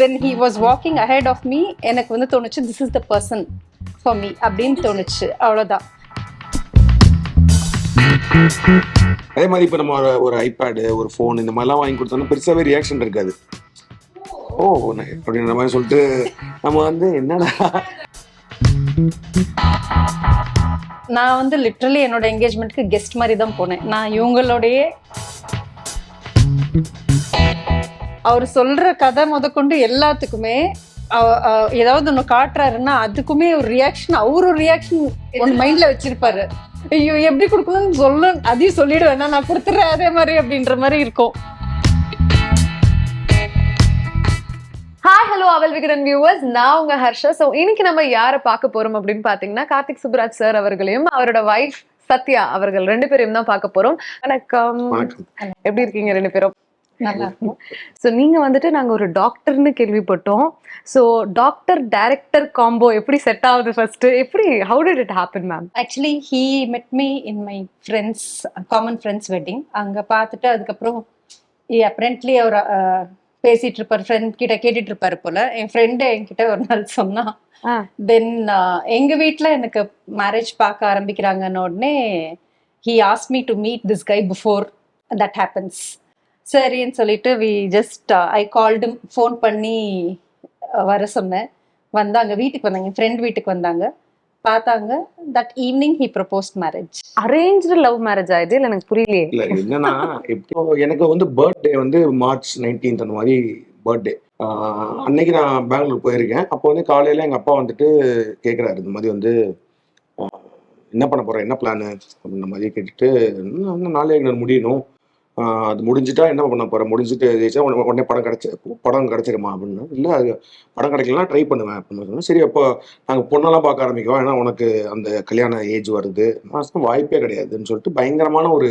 When he was walking ahead of me எனக்கு வந்து தோணுச்சு this is the person for me அப்படின்னு தோணுச்சு. அவ்வளோதான் அதே மாதிரி இப்போ நம்ம ஒரு ஐபேடு ஒரு ஃபோன் இந்த மாதிரிலாம் வாங்கி கொடுத்தோம்னா பெருசாகவே ரியாக்ஷன் இருக்காது. ஓ அப்படின்ற மாதிரி சொல்லிட்டு நம்ம வந்து என்னடா? நான் வந்து லிட்ரலி என்னோட என்கேஜ்மெண்ட்க்கு கெஸ்ட் மாதிரி தான் போனேன். நான் இவங்களோடயே அவர் சொல்ற கதை முதற்கொண்டு எல்லாத்துக்குமே ஏதாவது ஒன்று காட்டுறாருன்னா அதுக்குமே ஒரு ரியாக்ஷன் அவரு ரியாக்ஷன் ஒன்று மைண்ட்ல வச்சிருப்பாரு. ஐயோ எப்படி கொடுக்கணும்னு சொல்ல அதையும் சொல்லிடுவேன் நான் கொடுத்துட்றேன் அதே மாதிரி அப்படின்ற மாதிரி இருக்கும். ஹாய் ஹலோ அவல் விகடன் வியூவர்ஸ் நான் உங்க ஹர்ஷா. ஸோ இன்னைக்கு நம்ம யாரை பார்க்க போறோம் அப்படின்னு பாத்தீங்கன்னா கார்த்திக் சுப்ராஜ் சார் அவர்களையும் அவரோட வைஃப் சத்யா அவர்கள் ரெண்டு பேரையும் தான் பார்க்க போறோம். வணக்கம். எப்படி இருக்கீங்க ரெண்டு பேரும்? நல்லா இருக்கும். ஸோ நீங்க வந்துட்டு நாங்க ஒரு டாக்டர்னு கேள்விப்பட்டோம். ஸோ டாக்டர் டைரக்டர் காம்போ எப்படி செட் ஆகுது ஃபர்ஸ்ட் எப்படி how did it happen ma'am actually he met me in my friends common friends wedding அங்கே பார்த்துட்டு அதுக்கப்புறம் அப்ரெண்ட்லி அவர் பேசிட்டு இருப்பார் ஃப்ரெண்ட் கிட்ட கேட்டுட்டு இருப்பாரு போல. என் ஃப்ரெண்டு என்கிட்ட ஒரு நாள் சொன்னா. தென் எங்க வீட்ல எனக்கு மேரேஜ் பார்க்க ஆரம்பிக்கிறாங்கன்னு உடனே he ask me to meet this guy before that happens சரின்னு சொல்லிட்டு we just I called phone பண்ணி அஹ், வர சொன்னேன். வந்தாங்க வீட்டுக்கு வந்தாங்க என் ஃப்ரெண்ட் வீட்டுக்கு வந்தாங்க. பார்த்தாங்க that evening he proposed marriage arrange love marriage ஆயிடுது இல்லை எனக்கு புரியலையே. இல்லை என்னன்னா இப்போ எனக்கு வந்து பர்த்டே வந்து மார்ச் நைன்டீன்த் அந்த மாதிரி பர்த்டே அன்னைக்கு நான் பெங்களூர் போயிருக்கேன். அப்போ வந்து காலையில் எங்கள் அப்பா வந்துட்டு கேட்குறாரு இந்த மாதிரி வந்து என்ன பண்ண போகிறேன் என்ன பிளானு அப்படின்ற மாதிரி கேட்டுட்டு "இன்னும் எங்களுக்கு முடியணும். அது முடிஞ்சிட்டா என்ன பண்ண போகிறேன் முடிஞ்சிட்டு ஜெயிச்சா உடனே உடனே படம் கிடச்சி படம் கிடச்சிருமா அப்படின்னா? இல்லை அது படம் கிடைக்கலாம் ட்ரை பண்ணுவேன் அப்படின்னு சொன்னேன் சரி அப்போ நாங்கள் பொண்ணெல்லாம் பார்க்க ஆரம்பிக்குவோம் ஏன்னா உனக்கு அந்த கல்யாண ஏஜ் வருது. சொன்னேன், வாய்ப்பே கிடையாதுன்னு சொல்லிட்டு பயங்கரமான ஒரு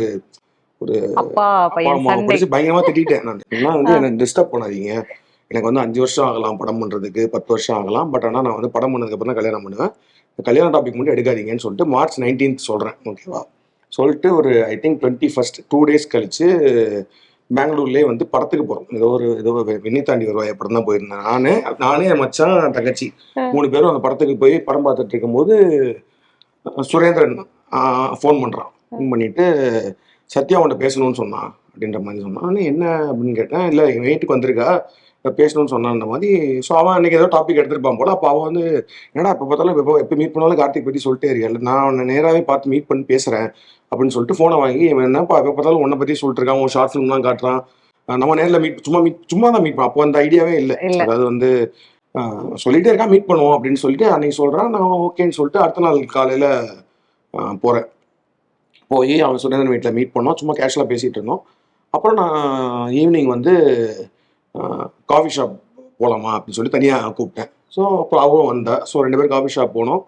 ஒரு பிடிச்சி பயங்கரமா திட்டிட்டேன் நான். என்ன வந்து என்ன டிஸ்டர்ப் பண்ணாதீங்க. எனக்கு வந்து அஞ்சு வருஷம் ஆகலாம் படம் பண்றதுக்கு பத்து வருஷம் ஆகலாம். பட் ஆனால் நான் வந்து படம் பண்ணதுக்கு அப்புறம் தான் கல்யாணம் பண்ணுவேன். கல்யாண டாபிக் மட்டும் எடுக்காதீங்கன்னு சொல்லிட்டு மார்ச் நைன்டீன்த் சொல்றேன். ஓகேவா சொல்லிட்டு ஒரு I think twenty first two days கழிச்சு பெங்களூர்லேயே வந்து படத்துக்கு போகிறோம் ஏதோ ஒரு ஏதோ வெண்ணி தாண்டி வருவாய் படம் தான் போயிருந்தேன். நானே நானே என் மச்சான் தங்கச்சி மூணு பேரும் அந்த படத்துக்கு போய் படம் பார்த்துட்டு இருக்கும்போது சுரேந்திரன் ஃபோன் பண்ணுறான் ஃபோன் பண்ணிட்டு சத்யா உன்ட்ட பேசணும்னு சொன்னான். அப்படின்ற மாதிரி சொன்னான். "அண்ணே, என்ன? அப்படின்னு கேட்டேன். இல்லை எங்கள் வீட்டுக்கு வந்திருக்கா. பேசணும்னு சொன்னான்ற மாதிரி. ஸோ அவன் அன்னைக்கு ஏதோ டாபிக் எடுத்திருப்பான் போல. அப்போ அவன் வந்து என்னடா எப்போ பார்த்தாலும் எப்போ எப்போ மீட் பண்ணாலும் கார்த்திக் பற்றி சொல்லிட்டே இருக்கேன் நான் அவனை நேராகவே பார்த்து மீட் பண்ணி பேசுகிறேன் அப்படின்னு சொல்லிட்டு ஃபோனை வாங்கி இவன் என்னப்பா எப்போ பார்த்தாலும் உன்னை பற்றி சொல்லிட்டு இருக்கான் உன் ஷார்ட் ஃபிலிம்லாம் காட்டுறான். நம்ம நேரில் மீட் சும்மா மீட் சும்மா தான் மீட் அப்போ அந்த ஐடியாவே இல்லை. அதாவது வந்து சொல்லிட்டே இருக்கான் மீட் பண்ணுவோம் அப்படின்னு சொல்லிட்டு அன்னைக்கு சொல்கிறான் நான் ஓகேன்னு சொல்லிட்டு அடுத்த நாள் காலையில் போகிறேன் போய் அவன் சுரேந்திரன் வீட்டில் மீட் பண்ணோம். சும்மா கேஷுவலாக பேசிகிட்டு இருந்தோம். அப்புறம் நான் ஈவினிங் வந்து காஃபி ஷாப் போகலாமா அப்படின்னு சொல்லி தனியாக கூப்பிட்டேன். ஸோ அப்போ அவரும் வந்தேன் ஸோ ரெண்டு பேரும் காஃபி ஷாப் போனோம்.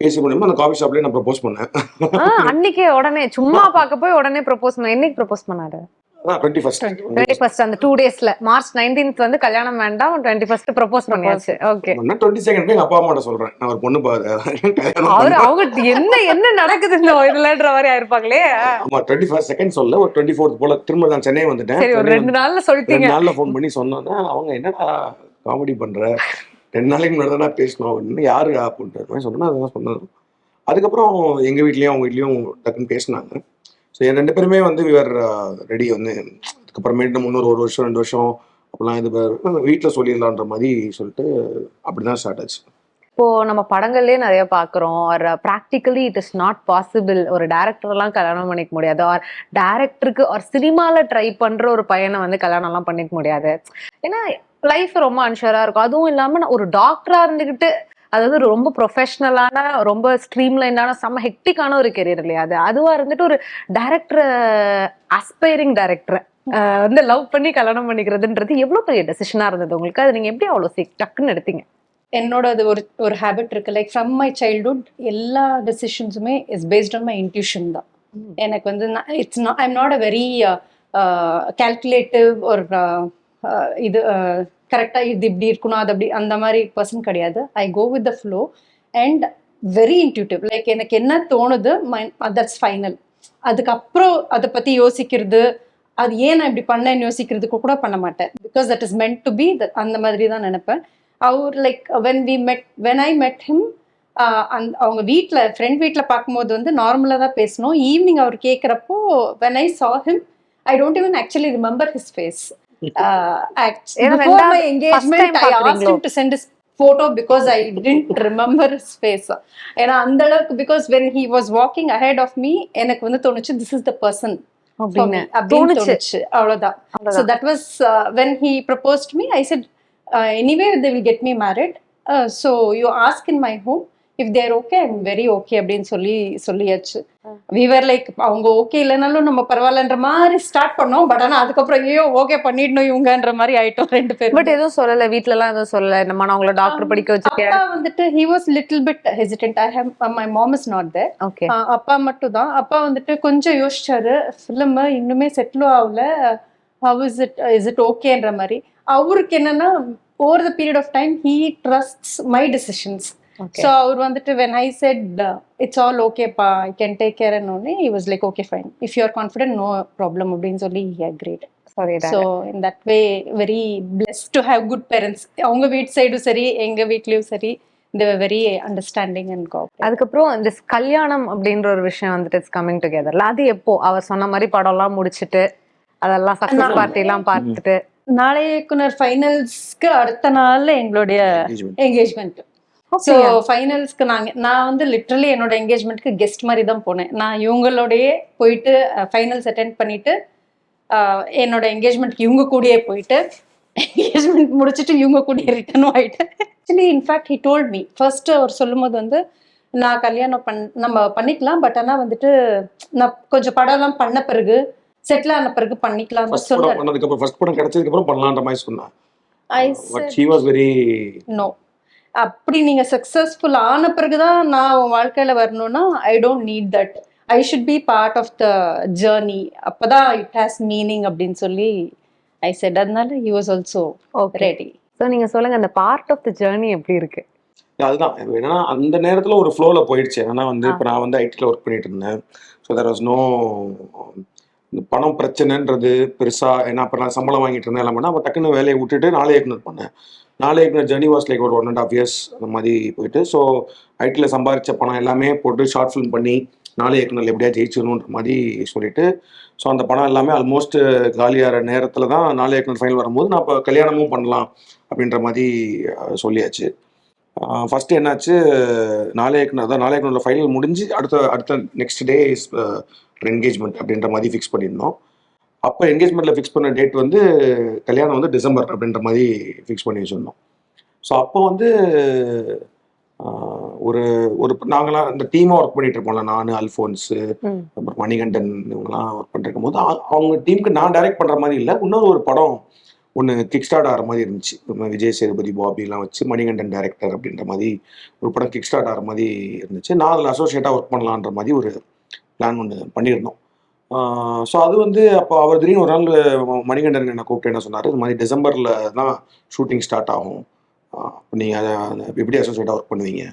பேசி முடியுமோ அந்த காஃபி ஷாப்லேயே நான் ப்ரப்போஸ் பண்ணேன். அன்னைக்கே உடனே சும்மா பார்க்க போய் உடனே ப்ரப்போஸ் பண்ண என்னைக்கு ப்ரப்போஸ் பண்ணாரு? அதான் அந்த டூ டேஸ்ல மார்ச் நைன்டீன்த் வந்து கல்யாணம் வேண்டாம். டுவெண்ட்டி ஃபர்ஸ்ட் ப்ரப்போஸ் பண்ணியாச்சு. ஓகே டுவெண்ட்டி செகண்ட் போய் எங்கள் அப்பா அம்மாட்ட சொல்கிறேன் நான் ஒரு பொண்ணு அவரு அவங்க என்ன என்ன நடக்குது இந்த இதுலன்ற மாதிரி ஆயிருப்பாங்களே? டுவெண்ட்டி ஃபர்ஸ்ட் செகண்ட் சொல்ல ஒரு டுவெண்ட்டி ஃபோர்த் போல திரும்ப நான் சென்னை வந்துட்டேன். சரி ஒரு சென்னை ரெண்டு நாள்ல சொல்லிட்டீங்க. நாள்ல ஃபோன் பண்ணி சொன்னோன்னா அவங்க என்னடா காமெடி பண்ற? ரெண்டு நாளைக்கு முன்னாடி தானே பேசணும் அப்படின்னு யாரு அப்படின்ற சொன்னா அதெல்லாம் சொன்னது அதுக்கப்புறம் எங்க வீட்லயும் அவங்க வீட்லயும் டக்குன்னு பேசினாங்க. ஸோ என் ரெண்டு பேருமே வந்து விவர் ரெடி uh, வந்து அதுக்கப்புறமேட்டு முன்னூறு ஒரு வருஷம் ரெண்டு வருஷம் அப்படிலாம் இது வீட்டில் சொல்லிடலான்ற மாதிரி சொல்லிட்டு அப்படிதான் ஸ்டார்ட் ஆச்சு. இப்போ நம்ம படங்கள்லயே நிறைய பாக்குறோம். Or practically it is not possible ஒரு டேரக்டர்லாம் கல்யாணம் பண்ணிக்க முடியாது. ஆர் டேரக்டருக்கு ஆர் சினிமால ட்ரை பண்ற ஒரு பையனை வந்து கல்யாணம் எல்லாம் பண்ணிக்க முடியாது. ஏன்னா லைஃப் ரொம்ப அன்ஷூரா இருக்கும். அதுவும் இல்லாம நான் ஒரு டாக்டரா இருந்துகிட்டு அதாவது ரொம்ப ப்ரொஃபஷனலான ரொம்ப ஸ்ட்ரீம்லைனான செம்ம ஹெக்டிக்கான ஒரு கெரியர் இல்லையா? அது அதுவா இருந்துட்டு ஒரு டேரக்டர் அஸ்பைரிங் டேரக்டர் வந்து லவ் பண்ணி கல்யாணம் பண்ணிக்கிறதுன்றது எவ்வளவு பெரிய டெசிஷனா இருந்தது உங்களுக்கு? அது நீங்க எப்படி அவ்வளவு சீக் டக்குன்னு எடுத்தீங்க? என்னோட அது ஒரு ஒரு ஹேபிட் இருக்கு. லைக் ஃப்ரம் மை சைல்ட்ஹுட் எல்லா டெசிஷன்ஸுமே is based on my intuition தான். எனக்கு வந்து it's not I'm not a very calculative ஒரு uh, இது கரெக்டாக இது இப்படி இருக்கணும் அது அப்படி அந்த மாதிரி பர்சன் கிடையாது. I go with the flow and very intuitive like எனக்கு என்ன தோணுது தட்ஸ் ஃபைனல் அதுக்கப்புறம் அதை பற்றி யோசிக்கிறது அது ஏன் நான் இப்படி பண்ணேன்னு யோசிக்கிறதுக்கு கூட பண்ண மாட்டேன். Because that is meant to be அந்த மாதிரி தான் நினைப்பேன். அவர் like when we met when I met him அந்த அவங்க வீட்டில் ஃப்ரெண்ட் வீட்டில் பார்க்கும்போது வந்து நார்மலாக தான் பேசணும் ஈவினிங் அவர் கேட்குறப்போ when I saw him I don't even actually remember his face my engagement time I ask பார்க்கறீங்களோ? him to send his photo because I didn't remember his face ஏன்னா அந்த அளவுக்கு because when he was walking ahead of me எனக்கு வந்து தோணுச்சு this is the person for அப்படின்னு me அப்படின்னு தோணுச்சு. தோணுச்சு அவ்வளவுதான் so அவ்வளவுதான். that was uh, when he proposed me i said uh, anyway they will get me married uh, so you if they're okay i'm very okay அப்படின்னு சொல்லி சொல்லியாச்சு. we were like அவங்க ஓகே இல்லைனாலும் நம்ம பரவாயில்லன்ற மாதிரி ஸ்டார்ட் பண்ணோம். But ஆனா அதுக்கப்புறம் ஐயோ ஓகே பண்ணிடணும் இவங்கன்ற மாதிரி ஆயிட்டோம் ரெண்டு பேரும். பட் எதுவும் சொல்லல வீட்ல எல்லாம் எதுவும் சொல்லல. நான் உங்களை டாக்டர் படிக்க வச்சிருக்கேன் அப்பா வந்துட்டு he was little bit hesitant. I have uh, my mom is not there. Okay அப்பா மட்டும் தான் அப்பா வந்துட்டு கொஞ்சம் யோசிச்சாரு. ஃபிலிம் இன்னுமே செட்டிலும் ஆகல. How is it is it ஓகேன்ற மாதிரி. அவருக்கு என்னன்னா over the period of time he trusts my decisions okay so அவர் வந்துட்டு when I said it's all ஓகேப்பா ஐ கேன் டேக் கேர் ஒன்னே he was like okay fine if you are confident no problem அப்படின்னு சொல்லி he agreed sorry so in that way very bless to have good parents அவங்க வீட்டு சைடும் சரி எங்க வீட்லயும் சரி வெரி அண்டர்ஸ்டாண்டிங் அண்ட் கோஆப்ரேட் அதுக்கப்புறம் இந்த கல்யாணம் அப்படின்ற ஒரு விஷயம் வந்துட்டு இட்ஸ் கமிங் டுகெதர்ல அது எப்போ? அவர் சொன்ன மாதிரி படம் எல்லாம் முடிச்சிட்டு அதெல்லாம் சக்சஸ் நான்- பார்ட்டி எல்லாம் பார்த்துட்டு. நாளைய இயக்குனர் ஃபைனல்ஸ்க்கு அடுத்த நாள்ல எங்களுடைய engagement. என்கேஜ்மெண்ட் ஸோ ஃபைனல்ஸ்க்கு நாங்க நான் வந்து லிட்ரலி என்னோட என்கேஜ்மெண்ட்க்கு கெஸ்ட் மாதிரி தான் போனேன். நான் இவங்களோடயே போயிட்டு ஃபைனல்ஸ் அட்டென்ட் பண்ணிட்டு என்னோட என்கேஜ்மெண்ட்க்கு இவங்க கூடயே போயிட்டு என்கேஜ்மெண்ட் முடிச்சுட்டு இவங்க கூடயே ரிட்டர்னும் ஆயிட்டேன் actually in fact he told me first அவர் சொல்லும்போது வந்து நான் கல்யாணம் பண் நம்ம பண்ணிக்கலாம் பட் ஆனா வந்துட்டு நான் கொஞ்சம் படம்லாம் பண்ண பிறகு செட்டில் ஆன பிறகு பண்ணிக்கலாம் சொன்னார். பண்ணதுக்கு அப்புறம் ஃபர்ஸ்ட் படம் கிடைச்சதுக்கு அப்புறம் பண்ணலான்ற மாதிரி சொன்னான். I she was very no அப்படி நீங்க சக்சஸ்ஃபுல் ஆன பிறகுதான் நான் உன் வாழ்க்கையில வரணும்னா I don't need that I should be part of the journey அப்பதான் இட் ஹாஸ் மீனிங் அப்படின்னு சொல்லி ஐ செட் அதனால he was also ready so நீங்க சொல்லுங்க அந்த பார்ட் ஆஃப் த ஜேர்னி எப்படி இருக்கு? அதுதான். என்னன்னா அந்த நேரத்துல ஒரு ஃப்ளோல போயிடுச்சு. ஏன்னா வந்து இப்போ நான் வந்து ஐடியில் ஒர்க் பண்ணிட்டு இருந்தேன். ஸோ தெர் வாஸ் நோ இந்த பணம் பிரச்சனைன்றது பெருசா ஏன்னா அப்போ நான் சம்பளம் வாங்கிட்டு இருந்தேன் எல்லாம் பண்ணேன். அப்போ டக்குன்னு வேலையை விட்டுட்டு நாளை இயக்குனர் பண்ணேன். நாளை இயக்குனர் ஜெர்னி வாஸ் லைக் ஒரு ஒன் அண்ட் ஆஃப் இயர்ஸ் அந்த மாதிரி போயிட்டு ஸோ ஐடியில் சம்பாதிச்ச பணம் எல்லாமே போட்டு ஷார்ட் ஃபிலிம் பண்ணி நாளை இயக்குனர் எப்படியா ஜெயிச்சிடணுன்ற மாதிரி சொல்லிட்டு ஸோ அந்த பணம் எல்லாமே ஆல்மோஸ்ட் காலியாகிற நேரத்தில் தான் நாளை இயக்குனர் ஃபைனல் வரும்போது நான் இப்போ கல்யாணமும் பண்ணலாம் அப்படின்ற மாதிரி சொல்லியாச்சு. ஃபஸ்ட்டு என்னாச்சு நாளைக்கு அதான் நாளைக்கு ஃபைனல் முடிஞ்சு அடுத்த அடுத்த நெக்ஸ்ட் டே இஸ் என்கேஜ்மெண்ட் அப்படின்ற மாதிரி ஃபிக்ஸ் பண்ணியிருந்தோம். அப்போ என்கேஜ்மெண்ட்டில் ஃபிக்ஸ் பண்ண டேட் வந்து கல்யாணம் வந்து டிசம்பர் அப்படின்ற மாதிரி ஃபிக்ஸ் பண்ணி வச்சுருந்தோம். ஸோ அப்போ வந்து ஒரு ஒரு நாங்களாம் இந்த டீமாக ஒர்க் பண்ணிட்டு இருப்போம்ல நான் அல்ஃபோன்ஸு. அப்புறம் மணிகண்டன் இவங்கெல்லாம் ஒர்க் பண்ணிருக்கும் போது அவங்க டீமுக்கு நான் டைரக்ட் பண்ணுற மாதிரி இல்லை இன்னொரு ஒரு படம் ஒன்று கிக் ஸ்டார்ட் ஆகிற மாதிரி இருந்துச்சு. விஜய் சேதுபதி பாபிலாம் வச்சு மணிகண்டன் டைரக்டர் அப்படின்ற மாதிரி ஒரு படம் கிக் ஸ்டார்ட் ஆகிற மாதிரி இருந்துச்சு. நான் அதில் அசோசியேட்டாக ஒர்க் பண்ணலான்ற மாதிரி ஒரு பிளான் ஒன்று பண்ணியிருந்தோம். ஸோ அது வந்து அப்போ அவர் திடீர்னு ஒரு நாள் மணிகண்டன் என்னை கூப்பிட்டு என்ன சொன்னார்? இது மாதிரி டிசம்பரில் தான் ஷூட்டிங் ஸ்டார்ட் ஆகும். அப்போ நீங்கள் அதை எப்படி அசோசியேட்டாக ஒர்க் பண்ணுவீங்க?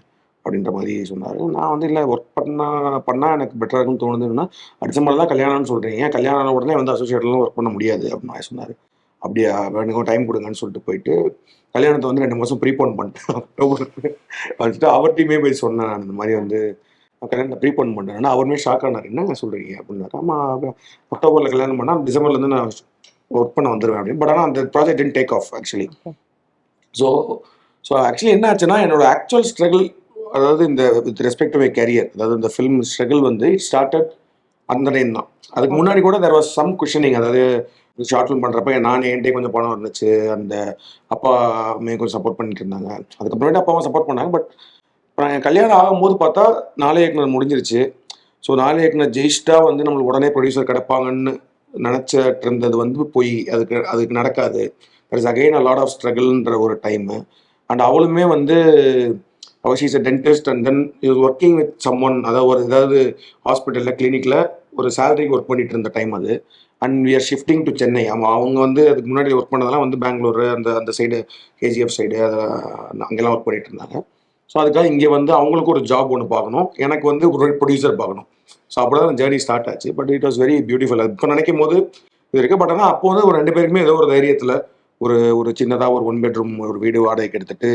அப்படின்ற மாதிரி சொன்னார். நான் வந்து இல்லை ஒர்க் பண்ணால் பண்ணால் எனக்கு பெட்டராக இருக்குன்னு தோணுதுன்னா டிசம்பர் தான் கல்யாணம்னு சொல்கிறீங்க கல்யாணம் உடனே வந்து அசோசியேட்லாம் ஒர்க் பண்ண முடியாது அப்படின்னு நான் சொன்னார். அப்படியா எனக்கு டைம் கொடுங்கன்னு சொல்லிட்டு போயிட்டு கல்யாணத்தை வந்து ரெண்டு மாதம் ப்ரீபோன் பண்ணிட்டேன். அக்டோபருக்கு அவர்கிட்டையுமே போய் சொன்னேன் நான். இந்த மாதிரி வந்து நான் கல்யாணத்தை ப்ரீபோன் பண்ணேன் அவருமே ஷாக் ஆனார். என்ன சொல்கிறீங்க அப்படின்னாரு. ஆமாம் அக்டோபரில் கல்யாணம் பண்ணால் டிசம்பர்லேருந்து நான் ஒர்க் பண்ண வந்துடுவேன் அப்படின்னு. பட் ஆனால் அந்த project take off actually so so actually என்ன ஆச்சுன்னா என்னோட ஆக்சுவல் ஸ்ட்ரகிள் அதாவது இந்த with respect to my career அதாவது இந்த ஃபிலிம் ஸ்ட்ரகிள் வந்து இட் ஸ்டார்டட் அந்த டைம் தான். அதுக்கு முன்னாடி கூட தெர் வாஸ் சம் குஷனிங் அதாவது ஷார்ட் ஃபிலிம் பண்ணுறப்ப நான் என்கிட்டே கொஞ்சம் பணம் இருந்துச்சு? அந்த அப்பாமே கொஞ்சம் சப்போர்ட் பண்ணிட்டு இருந்தாங்க. அதுக்கப்புறமேட்டு அப்பாவும் சப்போர்ட் பண்ணாங்க பட் நான் கல்யாணம் ஆகும்போது பார்த்தா நாளை இயக்குனர் முடிஞ்சிருச்சு. ஸோ நாளை இயக்குனர் ஜெயிஷ்டா வந்து நம்மளுக்கு உடனே ப்ரொடியூசர் கிடப்பாங்கன்னு நினச்சிட்டு இருந்தது வந்து போய் அதுக்கு அதுக்கு நடக்காது. There is again a lot of ஸ்ட்ரகிள்ன்ற ஒரு டைமு அண்ட் அவளுமே வந்து அவள் is a dentist and then is working with someone அதாவது ஒரு ஏதாவது ஹாஸ்பிட்டலில் கிளினிக்கில் ஒரு சேலரிக்கு ஒர்க் பண்ணிட்டு இருந்த டைம் அது. And we are shifting to Chennai ஆமாம் அவங்க வந்து அதுக்கு முன்னாடி ஒர்க் பண்ணதெல்லாம் வந்து பெங்களூர் அந்த அந்த சைடு கேஜிஎஃப் சைடு அதை அங்கெல்லாம் ஒர்க் பண்ணிட்டு இருந்தாங்க. ஸோ அதுக்காக இங்கே வந்து அவங்களுக்கு ஒரு ஜாப் ஒன்று பார்க்கணும். எனக்கு வந்து ஒரு ப்ரொடியூசர் பார்க்கணும். ஸோ அப்படி தான் ஜேர்னி ஸ்டார்ட் ஆச்சு. But it was very beautiful இப்போ நினைக்கும் போது இது இருக்குது பட் ஆனால் அப்போ வந்து ஒரு ரெண்டு பேருக்குமே ஏதோ ஒரு தைரியத்தில் ஒரு ஒரு சின்னதாக ஒரு ஒன் பெட்ரூம் ஒரு வீடு வாடகைக்கு எடுத்துட்டு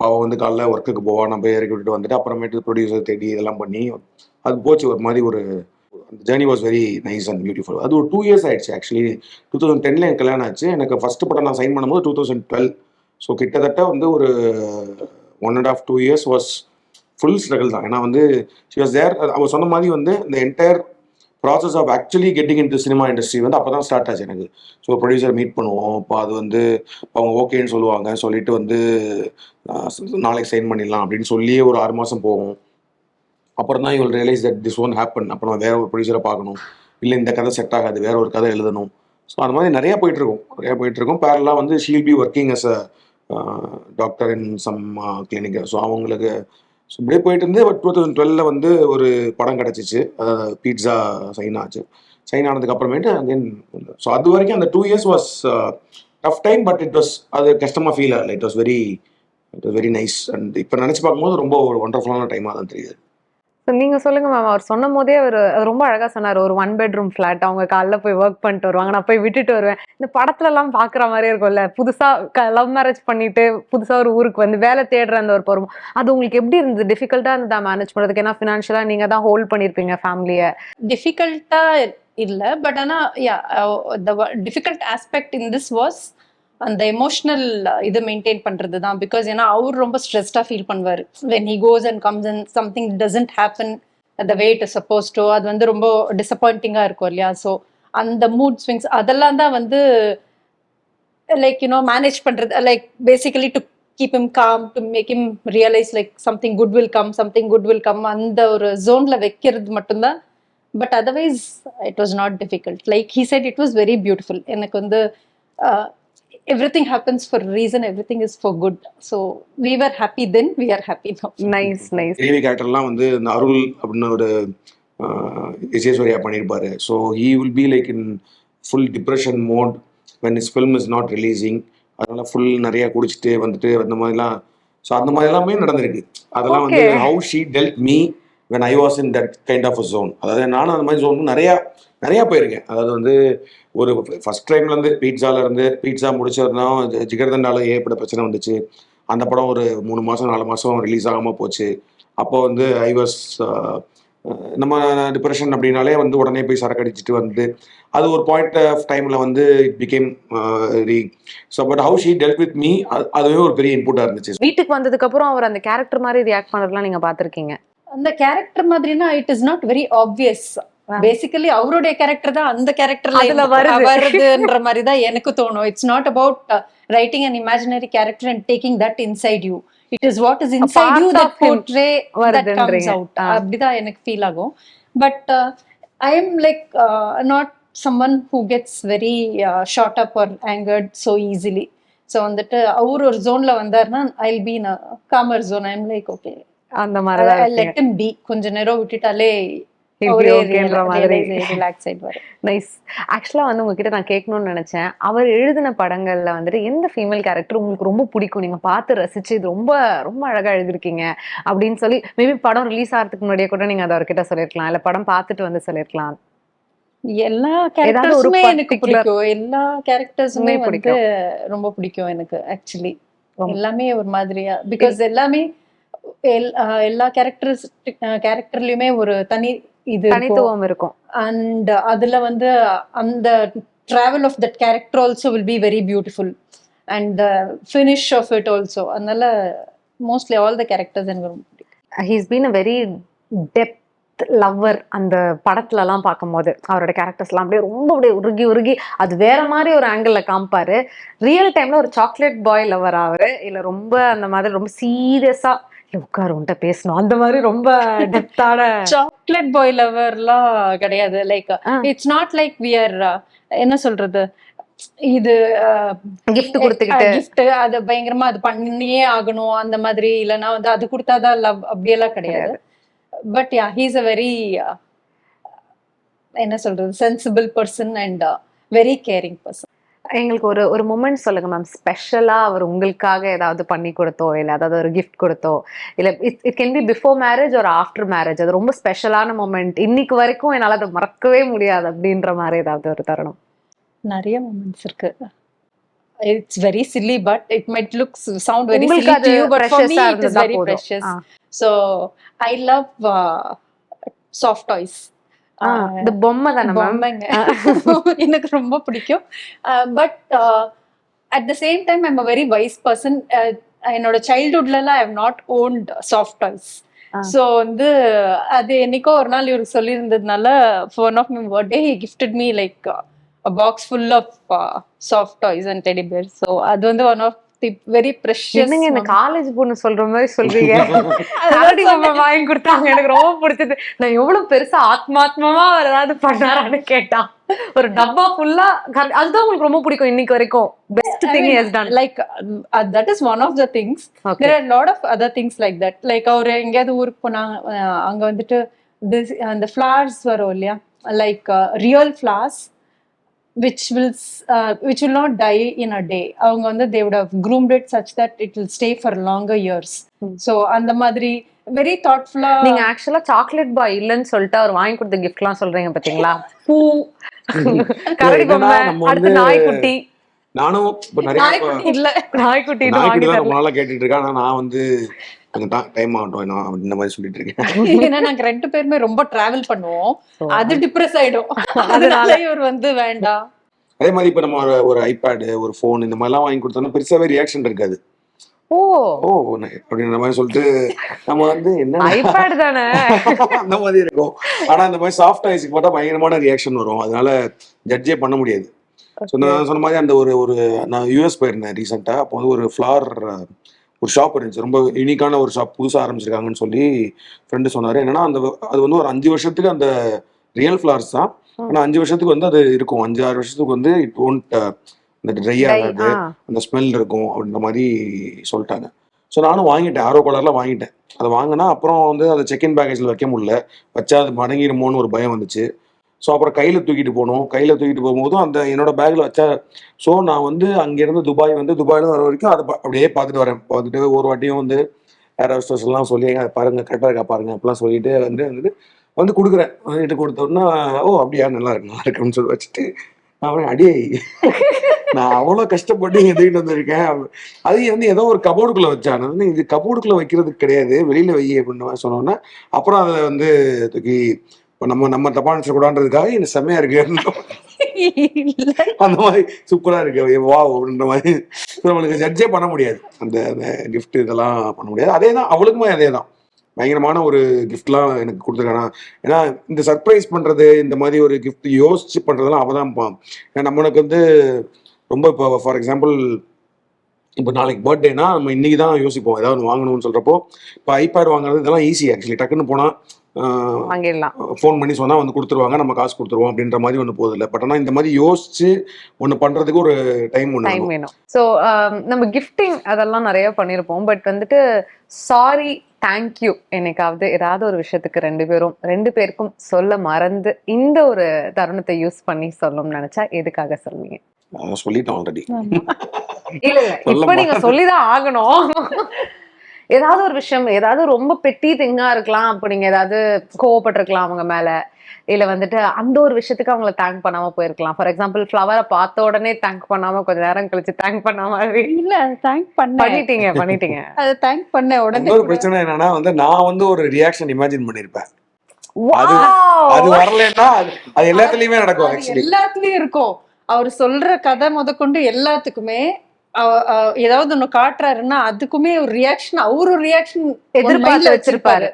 அவள் வந்து காலைல ஒர்க்குக்கு போவா நம்ம இறக்கி விட்டுட்டு வந்துட்டு அப்புறமேட்டு ப்ரொடியூசர் தேடி இதெல்லாம் பண்ணி அது போச்சு. ஒரு மாதிரி ஒரு அந்த journey was very nice and beautiful அது ஒரு டூ இயர்ஸ் ஆயிடுச்சு ஆக்சுவலி டூ தௌசண்ட் டென்னில் எனக்கு கல்யாணம் ஆச்சு. எனக்கு ஃபஸ்ட்டு படம் நான் சைன் பண்ணும்போது டூ தௌசண்ட் டுவெல் ஸோ கிட்டத்தட்ட வந்து ஒரு one and half two years was full struggle தான். ஏன்னா வந்து ஷி வாஸ் தேர் அவர் சொன்ன மாதிரி வந்து இந்த entire process of actually getting in cinema industry வந்து அப்போ தான் ஸ்டார்ட் ஆச்சு எனக்கு. ஸோ ப்ரொடியூசர் மீட் பண்ணுவோம். இப்போ அது வந்து அவங்க ஓகேன்னு சொல்லுவாங்க. சொல்லிட்டு வந்து நாளைக்கு சைன் பண்ணிடலாம் அப்படின்னு சொல்லியே ஒரு ஆறு மாதம் போகும் அப்புறம் தான் இவள் realise that this one happen அப்புறம் வேற ஒரு ப்ரொடியூசரை பார்க்கணும். இல்லை இந்த கதை செட் ஆகாது. வேற ஒரு கதை எழுதணும். ஸோ அந்த மாதிரி நிறைய போயிட்டுருக்கும் நிறையா போயிட்டுருக்கும் போயிட்டு பேரலாக வந்து she'll be working as a doctor in some clinic so அவங்களுக்கு ஸோ இப்படியே போயிட்டு இருந்து டூ தௌசண்ட் டுவெலில் வந்து ஒரு படம் கிடச்சிச்சு. பீட்சா சைன் ஆச்சு. சைன் ஆனதுக்கு அப்புறமேட்டு ஸோ அது வரைக்கும் அந்த two years was tough time but it was அது கஷ்டமாக ஃபீல் ஆகல it was very it was very nice and இப்போ நினச்சி பார்க்கும்போது ரொம்ப ஒரு ஒண்டர்ஃபுல்லான டைமாக தான் தெரியுது. ஸோ நீங்கள் சொல்லுங்கள் மேம் அவர் சொன்னும் போதே அவர் ரொம்ப அழகாக சொன்னார். ஒரு ஒன் பெட்ரூம் ஃப்ளாட் அவங்க காலைல போய் ஒர்க் பண்ணிட்டு வருவாங்க. நான் போய் விட்டுட்டு வருவேன். இந்த படத்துலலாம் பார்க்குற மாதிரியே மாதிரி இருக்கும்ல. புதுசாக லவ் மேரேஜ் பண்ணிட்டு புதுசாக ஒரு ஊருக்கு வந்து வேலை தேடுற அந்த ஒரு பருவம் அது உங்களுக்கு எப்படி இருந்தது? டிஃபிகல்ட்டாக இருந்ததா மேனேஜ் பண்ணுறதுக்கு ஏன்னா ஃபினான்ஷியலாக நீங்கள் தான் ஹோல்ட் பண்ணியிருப்பீங்க ஃபேமிலியை டிஃபிகல்ட்டாக இல்லை. பட் ஆனால் yeah the difficult aspect in this was அந்த எமோஷனல் இது மெயின்டைன் பண்றது தான் பிகாஸ் ஏன்னா அவர் ரொம்ப ஸ்ட்ரெஸ்டா ஃபீல் பண்ணுவார். When he goes and comes and something doesn't happen the way suppose to அது வந்து ரொம்ப டிசப்பாயிண்டிங்காக இருக்கும் இல்லையா? ஸோ அந்த மூட் ஸ்விங்ஸ் அதெல்லாம் தான் வந்து லைக் யூனோ மேனேஜ் பண்றது like basically to keep him calm to make him realise like something good will come something good will come அந்த ஒரு ஜோன்ல வைக்கிறது மட்டும்தான். But otherwise it was not difficult like he said it was very beautiful எனக்கு வந்து everything happens for reason everything is for good so we are happy then we are happy no nice nice Devi கேரக்டர்லாம் வந்து இந்த அருள் அப்படின்னு ஒரு விஜயசூர்யா பண்ணியிருப்பாரு. So he will be like in full depression mode when is film is not releasing அதனால full நிறைய குடிச்சிட்டு வந்துட்டு அந்த மாதிரிலாம். ஸோ அந்த மாதிரி எல்லாமே நடந்திருக்கு. அதெல்லாம் வந்து. How she dealt me when I was in that kind of a zone அதாவது நானும் அந்த மாதிரி ஜோன் நிறையா நிறையா போயிருக்கேன். அதாவது வந்து ஒரு ஃபர்ஸ்ட் டைம்லேருந்து பீட்சாலேருந்து பீட்சா முடிச்சதுனா ஜிகர்தண்டால ஏற்பட பிரச்சனை வந்துச்சு. அந்த படம் ஒரு மூணு மாதம் நாலு மாதம் ரிலீஸ் ஆகாமல் போச்சு. அப்போ வந்து ஐ வாஸ் நம்ம டிப்ரெஷன் அப்படின்னாலே வந்து உடனே போய் சரக்கு அடிச்சுட்டு வந்து அது ஒரு பாயிண்ட் ஆஃப் டைமில் வந்து இட் பிகேம் ரி so but how she dealt with me அதுவே ஒரு பெரிய இன்புட்டாக இருந்துச்சு. வீட்டுக்கு வந்ததுக்கப்புறம் அவர் அந்த கேரக்டர் மாதிரி ரியாக்ட் பண்ணுறதுலாம் நீங்கள் பார்த்துருக்கீங்க. அந்த கேரக்டர் மாதிரினா it is not very obvious. Basically அவருடைய கேரக்டர் தான் அந்த கேரக்டர்ல. வருதுன்ற மாதிரி தான் எனக்கு தோணும் it's not about writing an imaginary character and taking that inside you it is what is inside you that portray that. Comes out. அப்படிதான் எனக்கு ஃபீல் ஆகும் but I am like not who gets very uh, shot up or angered so easily so வந்துட்டு அவர் ஒரு ஜோன்ல வந்தாருன்னா I be calmer zone I'm like okay அந்த மாதிரி. லெட் பி கொஞ்ச நேரம் விட்டுட்டாலே நைஸ் ஆக்சுவலா வந்து உங்ககிட்ட நான் கேட்கணும்னு நினைச்சேன். அவர் எழுதின படங்கள்ல வந்துட்டு எந்த ஃபீமேல் கேரக்டர் உங்களுக்கு ரொம்ப பிடிக்கும்? நீங்க பார்த்து ரசிச்சு இது ரொம்ப ரொம்ப அழகா எழுதிருக்கீங்க அப்படின்னு சொல்லி மேபி படம் ரிலீஸ் ஆகிறதுக்கு முன்னாடியே கூட நீங்க அதை அவர்கிட்ட சொல்லிருக்கலாம் இல்ல படம் பார்த்துட்டு வந்து சொல்லிருக்கலாம் எல்லா கேரக்டர்ஸுமே எனக்கு பிடிக்கும். எல்லா கேரக்டர்ஸுமே வந்து ரொம்ப பிடிக்கும் எனக்கு ஆக்சுவலி. எல்லாமே ஒரு மாதிரியா பிகாஸ் எல்லாமே எல்- எல்லா கேரக்டர்ஸ் கேரக்டர்லயுமே ஒரு தனி இது தனித்துவம் இருக்கும். அண்ட் அதுல வந்து அந்த travel of that character also will be very beautiful and the finish of it also அதனால மோஸ்ட்லி ஆல் த கேரக்டர்ஸ் எனக்கு ரொம்ப பிடிக்கும். He's been a very depth lover அந்த படத்துல எல்லாம் பார்க்கும்போது. அவரோட கேரக்டர்ஸ் எல்லாம் அப்படியே ரொம்ப அப்படியே உருகி உருகி அது வேற மாதிரி ஒரு ஆங்கிள் காமிப்பாரு. ரியல் டைம்ல ஒரு சாக்லேட் பாய் லவர் அவரு. இல்ல ரொம்ப அந்த மாதிரி ரொம்ப சீரியஸா இல்ல உட்காரு உன்கிட்ட பேசணும். அந்த மாதிரி ரொம்ப டெப்தான சாக்லேட் பாய் லவர்லாம் கிடையாது. Like. It's not like we are என்ன சொல்றது? இது gift கொடுத்துக்கிட்டு. கிஃப்ட் அது பயங்கரமா அது பண்ணியே ஆகணும். அந்த மாதிரி இல்லைன்னா வந்து அது கொடுத்தாதான் லவ் அப்படியெல்லாம் கிடையாது. But yeah he's a very என்ன சொல்றது? Sensible person and very caring person எங்களுக்கு ஒரு ஒரு மூமெண்ட் சொல்லுங்க மேம் ஸ்பெஷலா அவர் உங்களுக்காக ஏதாவது பண்ணி கொடுத்தோ இல்ல அதாவது ஒரு gift கொடுத்தோ இல்ல it it can be before marriage ஒரு ஆஃப்டர் மேரேஜ் அது ரொம்ப ஸ்பெஷலான மூமெண்ட் இன்னைக்கு வரைக்கும் என்னால அதை மறக்கவே முடியாது அப்படின்ற மாதிரி ஏதாவது ஒரு தருணம். நிறைய மூமெண்ட்ஸ் இருக்கு. It's very silly but it might look sound very silly to you but for me it is very போதும். precious. Ah. so i love இந்த பொம்மை தானே மேம் பொம்மைங்க. எனக்கு ரொம்ப பிடிக்கும். But at the same time I'm a very wise person என்னோட சைல்ட்ஹுட்லலாம் I have not owned soft toys. So வந்து அது என்னைக்கோ ஒரு நாள் இவருக்கு சொல்லியிருந்ததுனால one of my birthday he gifted me like box full of soft toys and teddy bear so அது வந்து one of the very precious என்னங்க இந்த காலேஜ் பொண்ணு சொல்ற மாதிரி சொல்றீங்க? கரடி பொம்மை வாங்கி கொடுத்தாங்க. எனக்கு ரொம்ப பிடிச்சது. நான் எவ்வளவு பெருசா ஆத்மாத்மாவா அவர் ஏதாவது பண்ணாரான்னு கேட்டா ஒரு டப்பா ஃபுல்லா அதுதான் உங்களுக்கு ரொம்ப பிடிக்கும் இன்னைக்கு வரைக்கும். Best thing has done like that is one of the things okay there are lot of other things like that like அவர் எங்கேயாவது ஊருக்கு போனாங்க அங்க வந்துட்டு அந்த ஃப்ளவர்ஸ் வரும் இல்லையா? Like real flowers which will which will not die in a day அவங்க வந்து they would have groomed it such that it will stay for longer years. Hmm. So அந்த மாதிரி வெரி தாட்ஃபுல்லா நீங்க ஆக்சுவலா சாக்லேட் பாய் இல்லன்னு சொல்லிட்டு அவர் வாங்கி கொடுத்த கிஃப்ட்லாம் சொல்றீங்க பாத்தீங்களா? பூ. கரடி பொம்மை அடுத்து நாய்க்குட்டி. நானும் இப்ப நிறைய நாய்க்குட்டி இல்ல. நாய்க்குட்டி நாய்க்குட்டி ரொம்ப நாளா கேட்டுட்டு இருக்கேன். ஆனா நான் வந்து கொஞ்சம் டைம் ஆகட்டும் நான் இந்த மாதிரி சொல்லிட்டு இருக்கேன். ஏன்னா நாங்க ரெண்டு பேருமே ரொம்ப டிராவல் பண்ணுவோம். அது டிப்ரெஸ் ஆயிடும். அதனால இவர் வந்து வேண்டாம். அதே மாதிரி இப்ப நம்ம ஒரு- ஒரு ஐபேடு ஒரு ஃபோன் இந்த மாதிரிலாம் வாங்கி கொடுத்தோம்னா பெருசாவே ரியாக்ஷன் இருக்காது. ஓ. ஓ அப்படின்ற மாதிரி சொல்லிட்டு நம்ம வந்து என்ன? ஐபேட் தானே? அந்த மாதிரி இருக்கும். ஆனா இந்த மாதிரி சாஃப்ட் ஐஸ்க்கு பார்த்தா பயங்கரமான ரியாக்ஷன் வரும். அதனால ஜட்ஜே பண்ண முடியாது. ஸோ நான் சொன்ன மாதிரி அந்த ஒரு ஒரு நான் யூஎஸ் போயிருந்தேன் ரீசெண்டாக அப்போ வந்து ஒரு ஃப்ளார் ஒரு ஷாப் இருந்துச்சு. ரொம்ப யூனிக்கான ஒரு ஷாப் புதுசாக ஆரம்பிச்சிருக்காங்கன்னு சொல்லி ஃப்ரெண்டு சொன்னார். என்னன்னா அந்த அது வந்து ஒரு அஞ்சு வருஷத்துக்கு அந்த ரியல் ஃப்ளார்ஸ் தான். ஆனால் அஞ்சு வருஷத்துக்கு வந்து அது இருக்கும். அஞ்சு ஆறு வருஷத்துக்கு வந்து இட் ஒன்ட் இந்த ட்ரை ஆகாது. அந்த ஸ்மெல் இருக்கும் அப்படின்ற மாதிரி சொல்லிட்டாங்க. ஸோ நானும் வாங்கிட்டேன். ஆரோ கலரில் வாங்கிட்டேன். அதை வாங்கினா அப்புறம் வந்து அதை செக்இன் பேக்கேஜில் வைக்க முடியல. வச்சா அது மடங்கிடுமோன்னு ஒரு பயம் வந்துச்சு. ஸோ அப்புறம் கையில் தூக்கிட்டு போகணும் கையில் தூக்கிட்டு போகும்போதும் அந்த என்னோட பேக்கில் வச்சா ஸோ நான் வந்து அங்கேருந்து துபாய் வந்து துபாயில் வர வரைக்கும் அதை பா- அப்படியே பார்த்துட்டு வரேன். பார்த்துட்டு ஒரு வாட்டியும் வந்து ஏர் எல்லாம் சொல்லி "ஏங்க, பாருங்க கரெக்டாக இருக்கா பாருங்கள் அப்படிலாம் சொல்லிட்டு வந்து வந்துட்டு வந்து கொடுக்குறேன். வந்துட்டு கொடுத்தோன்னா ஓ அப்படியா நல்லா இருக்கு நல்லா இருக்குன்னு சொல்லி வச்சுட்டு அவன் அடியே நான் அவ்வளோ கஷ்டப்பட்டு இங்கே வந்திருக்கேன். அது வந்து ஏதோ ஒரு கபோர்டுக்குள்ளே வச்சான். வந்து இது கபோர்டுக்குள்ளே வைக்கிறதுக்கு கிடையாது. வெளியில் வை அப்படின்னு சொன்னோன்னா சொன்னோன்னே அப்புறம் அதை வந்து தூக்கி இப்போ நம்ம நம்ம தப்பா நினைச்சக்கூடாதுன்றதுக்காக எனக்கு செம்மையா இருக்கு. அந்த மாதிரி சூப்பரா இருக்கு. வா அப்படின்ற மாதிரி. நம்மளுக்கு ஜட்ஜே பண்ண முடியாது. அந்த அந்த gift இதெல்லாம் பண்ண முடியாது. அதே தான் அவளுக்குமே அதே தான் பயங்கரமான ஒரு கிஃப்ட்லாம் எனக்கு கொடுத்துருக்கானா. ஏன்னா இந்த சர்ப்ரைஸ் பண்ணுறது இந்த மாதிரி ஒரு கிஃப்ட் யோசிச்சு பண்ணுறதெல்லாம் அவள் தான் ஏன்னா நம்மளுக்கு வந்து ரொம்ப இப்போ ஃபார் எக்ஸாம்பிள் இப்போ நாளைக்கு பர்த்டேனா நம்ம இன்னைக்கு தான் யோசிப்போம். ஏதாவது ஒன்று வாங்கணும்னு சொல்கிறப்போ இப்போ ஐபேட் வாங்குறது இதெல்லாம் ஈஸி ஆக்சுவலி டக்குன்னு போனால் ஃபோன் பண்ணி சொன்னா வந்து கொடுத்துருவாங்க நம்ம காசு கொடுத்துருவோம் அப்படின்ற மாதிரி ஒன்று போகுது இல்லை. பட் ஆனால் இந்த மாதிரி யோசிச்சு ஒன்று பண்றதுக்கு ஒரு டைம் ஒன்று டைம் வேணும். ஸோ நம்ம கிஃப்டிங் அதெல்லாம் நிறைய பண்ணியிருப்போம் பட் வந்துட்டு சாரி தேங்க்யூ என்னைக்காவது ஏதாவது ஒரு விஷயத்துக்கு ரெண்டு பேரும் ரெண்டு பேருக்கும் சொல்ல மறந்து இந்த ஒரு தருணத்தை யூஸ் பண்ணி சொல்லணும்னு நினைச்சா எதுக்காக சொல்லுவீங்க? சொல்லிட்டேன் ஆல்ரெடி இல்ல இல்ல. இப்ப நீங்க சொல்லிதான் ஆகணும். ஏதாவது ஒரு விஷயம் ஏதாவது ரொம்ப பெட்டி திங்கா இருக்கலாம் அப்போ நீங்க ஏதாவது கோவப்பட்டிருக்கலாம் அவங்க மேல. இல்ல வந்துட்டு அந்த ஒரு விஷயத்துக்கு அவங்கள தேங்க் பண்ணாம போயிருக்கலாம். ஃபார் எக்ஸாம்பிள் ஃப்ளவரை பார்த்த உடனே தேங்க் பண்ணாம கொஞ்ச நேரம் கழிச்சு தேங்க் பண்ண மாதிரி இல்ல தேங்க் பண்ணேன். பண்ணிட்டீங்க பண்ணிட்டீங்க. அதை தேங்க் பண்ண உடனே இன்னொரு பிரச்சனை என்னன்னா வந்து நான் வந்து ஒரு ரியாக்ஷன் இமேஜின் பண்ணிருப்பேன். அது-! அது வரலன்னா அது- எல்லாத்துலயுமே நடக்கும் எல்லாத்துலயும் இருக்கும். அவர் சொல்ற கதை முதற்கொண்டு எல்லாத்துக்குமே ஏதாவது ஒண்ணு காட்டுறாருன்னா அதுக்குமே ஒரு ரியாக்ஷன் அவரு ஒரு ரியாக்ஷன் எதிர்பார்த்து வச்சிருப்பாரு.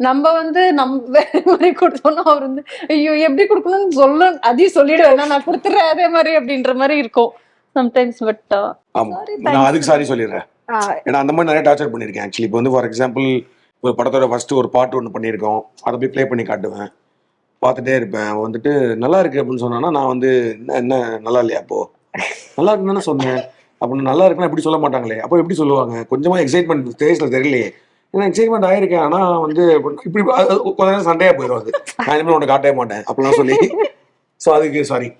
நம்ம வந்து நம்ம வேற மாதிரி கொடுத்தோம்னா அவர் வந்து ஐயோ எப்படி கொடுக்கணும்னு சொல்ல அதையும் சொல்லிடுவேன். நான் கொடுத்துறேன் அதே மாதிரி அப்படின்ற மாதிரி இருக்கும். சம்டைம்ஸ் பட் ஆமா. Sorry, நான். அதுக்கு சாரி சொல்லிடுறேன். ஏன்னா அந்த மாதிரி நிறைய டார்ச்சர் பண்ணியிருக்கேன் ஆக்சுவலி இப்போ வந்து ஃபார் எக்ஸாம்பிள் ஒரு படத்தோட ஃபர்ஸ்ட் ஒரு பாட்டு ஒன்று பண்ணியிருக்கோம். அதை போய் ப்ளே பண்ணி காட்டுவேன். பார்த்துட்டே இருப்பேன். அவன் வந்துட்டு நல்லா இருக்கு அப்படின்னு சொன்னான்னா நான் வந்து என்ன என்ன நல்லா இல்லையா அப்போ நல்லா இருக்குன்னு தானே சொன்னேன். அப்படின்னு நல்லா இருக்குன்னா எப்படி சொல்ல மாட்டாங்களே. அப்போ எப்படி சொல்லுவாங்க? கொஞ்சமா எக்ஸைட்மெண்ட் ஃபேஸ்ல தெரியலையே. ஏன்னா எக்ஸைட்மெண்ட் ஆயிருக்கேன். ஆனா வந்து இப்படி கொஞ்ச நேரம் சண்டையா போயிடும் அது. நான் இனிமேல் உன்னை காட்டவே மாட்டேன். அப்படிலாம் சொல்லி. ஸோ அதுக்கு சாரி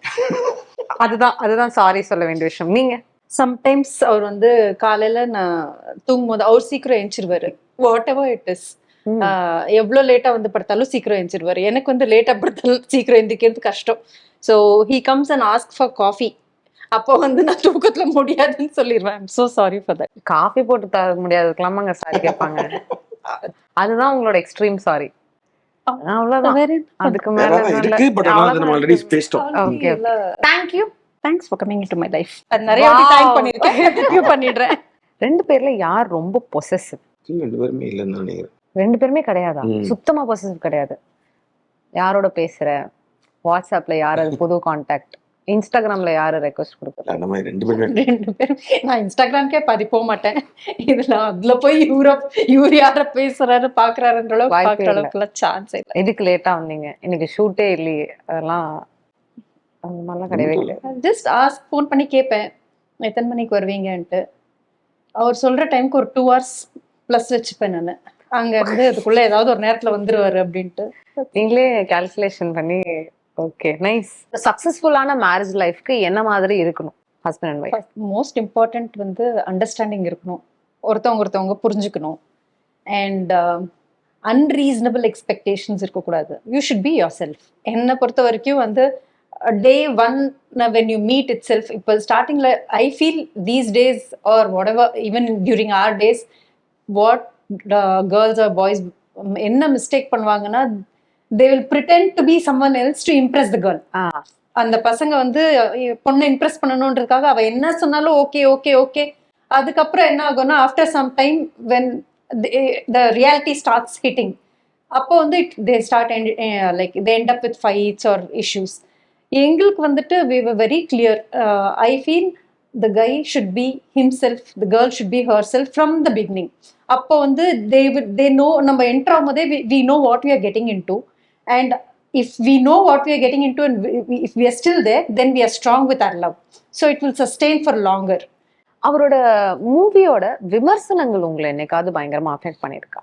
அதுதான் அதுதான் சாரி சொல்ல வேண்டிய விஷயம். நீங்க? சம்டைம்ஸ் அவர் வந்து காலையில நான் தூங்கும் போது அவர் சீக்கிரம் எழுந்திருவாரு வாட் எவர் இட் இஸ் எவ்வளவு லேட்டா வந்து படுத்தாலும் சீக்கிரம் எழுந்திருவாரு எனக்கு வந்து லேட்டா படுத்தாலும் சீக்கிரம் எந்திரிக்கிறது கஷ்டம். So he comes and ask for coffee அப்போ வந்து நான் தூக்கத்துல முடியாதுன்னு சொல்லிடுவேன். I'm so sorry for that coffee போட்டு தர முடியாதுக்கெல்லாமாங்க சாரி கேட்பாங்க. அதுதான் உங்களோட எக்ஸ்ட்ரீம் சாரி அவ்வளவுதான். அதுக்கு மேல இருக்கு பட் ஆனா அது நம்ம ஆல்ரெடி பேசிட்டோம் Okay, thank you thanks for coming to my life நிறைய வாட்டி. தேங்க் பண்ணிருக்கேன் பண்ணிடுறேன். ரெண்டு பேர்ல யார் ரொம்ப பொசசிவ் ரெண்டு பேருமே இல்லைன்னு தான் நினைக்கிறேன். ரெண்டு பேருமே கிடையாதா. சுத்தமா பொசசிவ் கிடையாது. யாரோட பேசுற? வாட்ஸ்அப்ல யார் அது புது கான்டாக்ட் இன்ஸ்டாகிராம்ல யாரு ரெக்வஸ்ட் கொடுக்குற அந்த மாதிரி ரெண்டு பேருமே. ரெண்டு பேரும் நான் இன்ஸ்டாகிராம்க்கே பாதி போக மாட்டேன். இதுல அதுல போய் யூரோப் இவர் யார பேசுறாரு பாக்குறாருன்ற அளவுக்கு பாக்குற. அளவுக்குலாம் சான்ஸ் இல்லை. எதுக்கு லேட்டா வந்தீங்க? இன்னைக்கு ஷூட்டே இல்லையே. அதெல்லாம் அந்த மாதிரிலாம் கிடையவே இல்ல. ஜஸ்ட் ஆஸ்க் ஃபோன் பண்ணி கேட்பேன் எத்தனை மணிக்கு வருவீங்கன்ட்டு. அவர் சொல்ற டைம்க்கு ஒரு டூ ஹவர்ஸ் ப்ளஸ் வச்சுப்பேன் நான். அங்க இருந்து அதுக்குள்ள ஏதாவது ஒரு நேரத்துல வந்துருவாரு அப்படின்ட்டு. நீங்களே கால்குலேஷன் பண்ணி ஓகே நைஸ் சக்சஸ்ஃபுல்லான மேரேஜ் லைஃப்க்கு என்ன மாதிரி இருக்கணும் husband and wife most important வந்து அண்டர்ஸ்டாண்டிங் இருக்கணும். ஒருத்தவங்க ஒருத்தவங்க புரிஞ்சுக்கணும். அண்ட் அன்ரீசனபிள் எக்ஸ்பெக்டேஷன்ஸ் இருக்கக்கூடாது. You should be yourself என்னை பொறுத்த வரைக்கும் வந்து day one when you meet itself இப்போ ஸ்டார்டிங்கில் I feel these days are whatever even during our days what girls or boys என்ன மிஸ்டேக் பண்ணுவாங்கன்னா they will pretend to be someone else to impress the girl அந்த பசங்க வந்து பொண்ணை Impress பண்ணணுன்றதுக்காக அவ என்ன சொன்னாலும் ஓகே ஓகே ஓகே அதுக்கப்புறம் என்ன ஆகும்னா after some time when the reality starts hitting அப்போ வந்து it they start like they end up with fights or issues எங்களுக்கு வந்துட்டு we very clear I feel the guy should be himself the girl should be herself from the beginning அப்போ வந்து they they know நம்ம enter ஆகும்போதே we know what we are getting into and if we know what we are getting into and we, if we are still there then we are strong with our love. So it will sustain for longer. அவரோட மூவியோட விமர்சனங்கள் உங்களை என்னைக்காவது பயங்கரமா affect பண்ணிருக்கா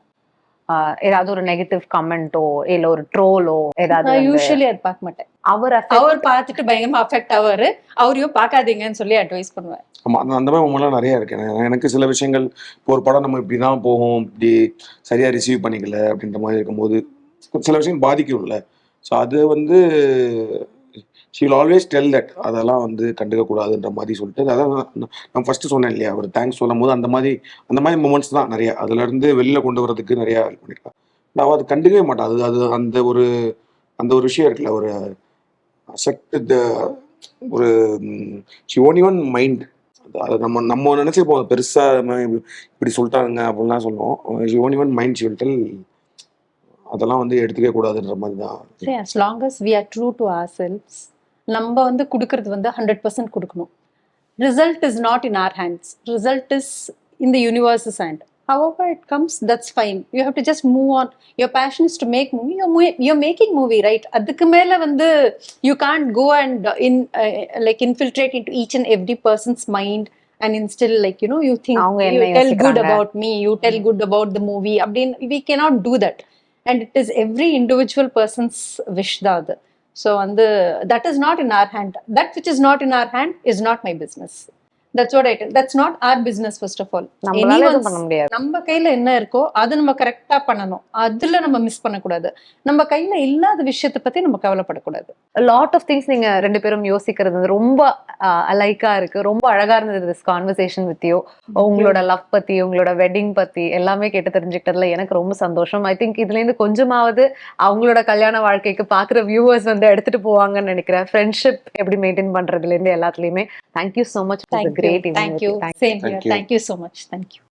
ஆஹ் ஏதாவது ஒரு negative கமெண்டோ இல்ல ஒரு ட்ரோலோ ஏதாவது யூஸ்வலி அது பார்க்க மாட்டேன். அவர் அவர் பார்த்துட்டு பயங்கரமா அஃபெக்ட் ஆவாரு. அவரையும் பார்க்காதீங்கன்னு சொல்லி அட்வைஸ் பண்ணுவேன். ஆமா அந்த அந்த மாதிரி உமெல்லாம் நிறைய இருக்கு. எனக்கு- எனக்கு சில விஷயங்கள் இப்போ ஒரு படம் நம்ம இப்படி தான் போகும் இப்படி சரியா ரிசீவ் பண்ணிக்கல அப்படின்ற மாதிரி இருக்கும்போது சில விஷயம் பாதிக்கும்ல. ஸோ அது வந்து ஷி ஆல்வேஸ் டெல் தட் அதெல்லாம் வந்து கண்டுக்க கூடாதுன்ற மாதிரி சொல்லிட்டு அதான் நான் ஃபஸ்ட்டு ஃபர்ஸ்ட் சொன்னேன் இல்லையா அவர் தேங்க்ஸ் சொல்லும் போது அந்த மாதிரி அந்த மாதிரி மூமெண்ட்ஸ் தான் நிறையா அதுலேருந்து வெளியில் வெளில கொண்டு வரதுக்கு நிறையா ஹெல்ப் பண்ணியிருக்கேன் நான் அது கண்டுக்கவே மாட்டேன் அது அது அந்த ஒரு அந்த ஒரு விஷயம் இருக்குல்ல ஒரு அசெக்ட் ஒரு ஷி ஓன் ஒன் மைண்ட் அது நம்ம நம்ம நினச்சி அது பெருசாக இப்படி சொல்லிட்டாங்க அப்படின்லாம் சொல்லுவோம். She own one mind she will அதெல்லாம் வந்து எடுத்துக்க கூடாதுன்ற மாதிரி தான் சரி as long as we are true to ourselves நம்ம வந்து கொடுக்கறது வந்து ஹண்ட்ரட் பர்சன்ட் கொடுக்கணும் result is not in our hands result is in the universes hand however it comes that's fine you have to just move on your passion is to make movie you're, mo- you're making movie right அதுக்கு மேல வந்து you can't go and uh, in uh, like infiltrate into each and every person's mind and instill like you know you think அவங்க you என்ன tell good யோசிக்கிறாங்க. about me you tell good about the movie அப்படின்னு we cannot do that and it is every individual person's wish that so on the that is not in our hand. That which is not in our hand is not my business. That's not our business first of all. நம்மளால எதுவும் Anyone's- பண்ண முடியாது. நம்ம கையில என்ன இருக்கோ அது நம்ம கரெக்டா பண்ணணும். அதுல நம்ம மிஸ் பண்ணக்கூடாது. நம்ம கையில இல்லாத விஷயத்தை பத்தி நம்ம கவலைப்படக்கூடாது. லாட் ஆஃப் திங்ஸ் நீங்க ரெண்டு பேரும் யோசிக்கிறது ரொம்ப அலைக்கா இருக்கு. ரொம்ப அழகா இருந்தது திஸ் கான்வர்சேஷன் வித் யூ உங்களோட லவ் பத்தி உங்களோட வெட்டிங் பத்தி எல்லாமே கேட்டு தெரிஞ்சுக்கிட்டதுல எனக்கு ரொம்ப சந்தோஷம். ஐ திங்க் இதுல இருந்து கொஞ்சமாவது அவங்களோட கல்யாண வாழ்க்கைக்கு பாக்குற வியூவர்ஸ் வந்து எடுத்துட்டு போவாங்கன்னு நினைக்கிறேன். ஃப்ரெண்ட்ஷிப் எப்படி மெயின்டைன் பண்றதுல இருந்து எல்லாத்துலயுமே. Thank you so much great you. Thank you. Thank Same here. Thank you. Thank you so much. Thank you.